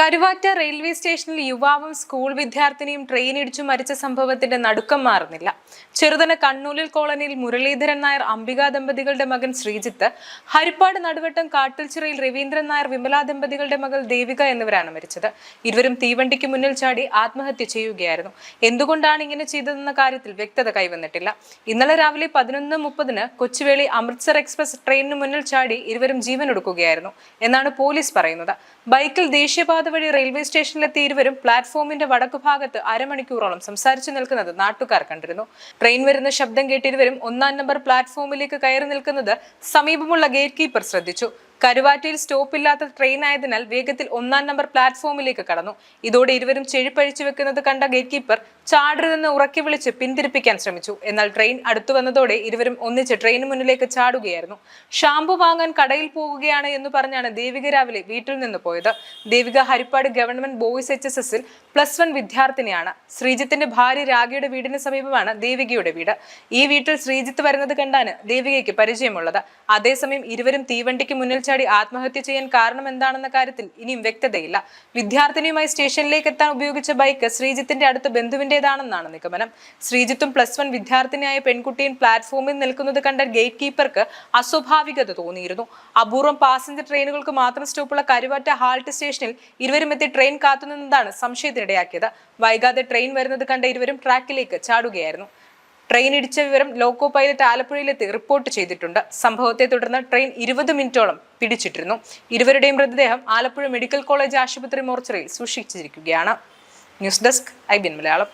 Karuvatta railway സ്റ്റേഷനിൽ യുവാവും school വിദ്യാർത്ഥിനിയും train ഇടിച്ചു മരിച്ച സംഭവത്തിന്റെ നടുക്കം മാറുന്നില്ല. ചെറുതന കണ്ണൂലിൽ കോളനിയിൽ മുരളീധരൻ നായർ അംബിക ദമ്പതികളുടെ മകൻ ശ്രീജിത്ത് ഹരിപ്പാട് നടുവട്ടം കാട്ടിൽച്ചിറയിൽ രവീന്ദ്രൻ നായർ വിമല ദമ്പതികളുടെ മകൾ ദേവിക എന്നിവരാണ് മരിച്ചത്. ഇരുവരും തീവണ്ടിക്ക് മുന്നിൽ ചാടി ആത്മഹത്യ ചെയ്യുകയായിരുന്നു. എന്തുകൊണ്ടാണ് ഇങ്ങനെ ചെയ്തതെന്ന കാര്യത്തിൽ വ്യക്തത കൈവന്നിട്ടില്ല. ഇന്നലെ രാവിലെ പതിനൊന്ന് മുപ്പതിന് കൊച്ചുവേളി അമൃത്സർ എക്സ്പ്രസ് ട്രെയിനിന് മുന്നിൽ ചാടി ഇരുവരും ജീവനൊടുക്കുകയായിരുന്നു എന്നാണ് പോലീസ് പറയുന്നത്. ബൈക്കിൽ ദേശീയപാത വഴി റെയിൽവേ സ്റ്റേഷനിലെത്തിയ ഇരുവരും പ്ലാറ്റ്ഫോമിന്റെ വടക്കു ഭാഗത്ത് അരമണിക്കൂറോളം സംസാരിച്ചു നിൽക്കുന്നത് നാട്ടുകാർ കണ്ടിരുന്നു. ട്രെയിൻ വരുന്ന ശബ്ദം കേട്ടിരുവരും ഒന്നാം നമ്പർ പ്ലാറ്റ്ഫോമിലേക്ക് കയറി നിൽക്കുന്നത് സമീപമുള്ള ഗേറ്റ് കീപ്പർ ശ്രദ്ധിച്ചു. കരുവാറ്റയിൽ സ്റ്റോപ്പില്ലാത്ത ട്രെയിൻ ആയതിനാൽ വേഗത്തിൽ ഒന്നാം നമ്പർ പ്ലാറ്റ്ഫോമിലേക്ക് കടന്നു. ഇതോടെ ഇരുവരും ചെഴിപ്പഴിച്ചു വെക്കുന്നത് കണ്ട ഗേറ്റ് കീപ്പർ ചാടരുതെന്ന് ഉറക്കി വിളിച്ച് പിന്തിരിപ്പിക്കാൻ ശ്രമിച്ചു. എന്നാൽ ട്രെയിൻ അടുത്തു വന്നതോടെ ഇരുവരും ഒന്നിച്ച് ട്രെയിന് മുന്നിലേക്ക് ചാടുകയായിരുന്നു. ഷാമ്പു വാങ്ങാൻ കടയിൽ പോകുകയാണ് എന്ന് പറഞ്ഞാണ് ദേവിക രാവിലെ വീട്ടിൽ നിന്ന് പോയത്. Devika Harippad government boys H S എസിൽ പ്ലസ് വൺ വിദ്യാർത്ഥിനിയാണ്. ശ്രീജിത്തിന്റെ ഭാര്യ രാഗയുടെ വീടിന് സമീപമാണ് ദേവികയുടെ വീട്. ഈ വീട്ടിൽ ശ്രീജിത്ത് വരുന്നത് കണ്ടാണ് ദേവികയ്ക്ക് പരിചയമുള്ളത്. അതേസമയം ഇരുവരും തീവണ്ടിക്ക് മുന്നിൽ ചാടി ആത്മഹത്യ ചെയ്യാൻ കാരണം എന്താണെന്ന കാര്യത്തിൽ ഇനിയും വ്യക്തതയില്ല. വിദ്യാർത്ഥിനിയുമായി സ്റ്റേഷനിലേക്ക് എത്താൻ ഉപയോഗിച്ച ബൈക്ക് ശ്രീജിത്തിന്റെ അടുത്ത ബന്ധുവിന്റേതാണെന്നാണ് നിഗമനം. ശ്രീജിത്തും പ്ലസ് വൺ വിദ്യാർത്ഥിനിയായ പെൺകുട്ടിയും പ്ലാറ്റ്ഫോമിൽ നിൽക്കുന്നത് കണ്ട ഗേറ്റ് കീപ്പർക്ക് അസ്വാഭാവികത തോന്നിയിരുന്നു. അപൂർവം പാസഞ്ചർ ട്രെയിനുകൾക്ക് മാത്രം സ്റ്റോപ്പുള്ള കരുവാറ്റ ഹാൾട്ട് സ്റ്റേഷനിൽ ഇരുവരും എത്തി ട്രെയിൻ കാത്തുനിന്നതാണ് സംശയത്തിനിടയാക്കിയത്. വൈകാതെ ട്രെയിൻ വരുന്നത് കണ്ട ഇരുവരും ട്രാക്കിലേക്ക് ചാടുകയായിരുന്നു. ട്രെയിൻ ഇടിച്ച വിവരം ലോക്കോ പൈലറ്റ് ആലപ്പുഴയിലെത്തി റിപ്പോർട്ട് ചെയ്തിട്ടുണ്ട്. സംഭവത്തെ തുടർന്ന് ട്രെയിൻ ഇരുപത് മിനിറ്റോളം പിടിച്ചിട്ടിരുന്നു. ഇരുവരുടെയും മൃതദേഹം ആലപ്പുഴ മെഡിക്കൽ കോളേജ് ആശുപത്രി മോർച്ചറിയിൽ സൂക്ഷിച്ചിരിക്കുകയാണ്. ന്യൂസ് ഡെസ്ക് ഐ ബിൻ മലയാളം.